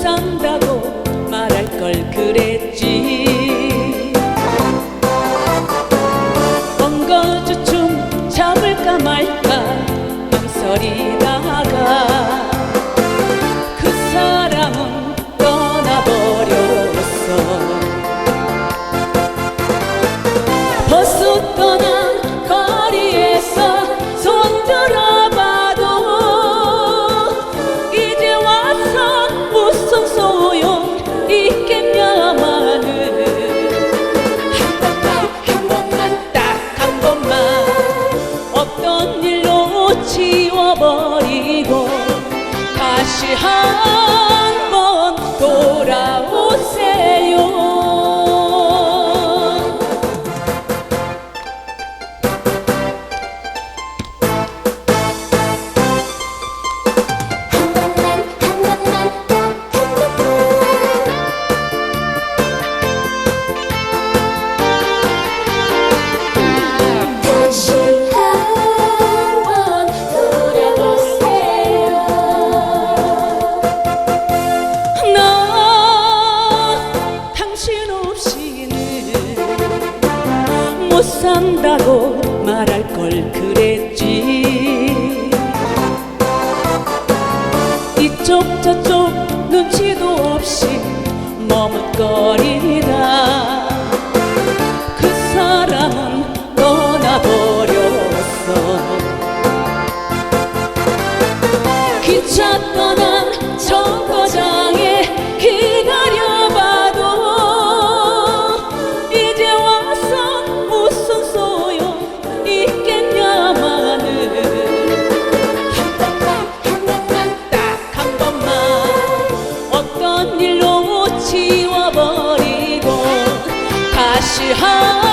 산다고 말할 걸 그랬지. 엉거주춤 잡을까 말까 망설이 지워버리고 다시 한 못 산다고 말할 걸 그랬지. 이쪽 저쪽 눈치도 없이 머뭇거리다. 그 사람은 떠나버렸어. 기차 떠난 以后。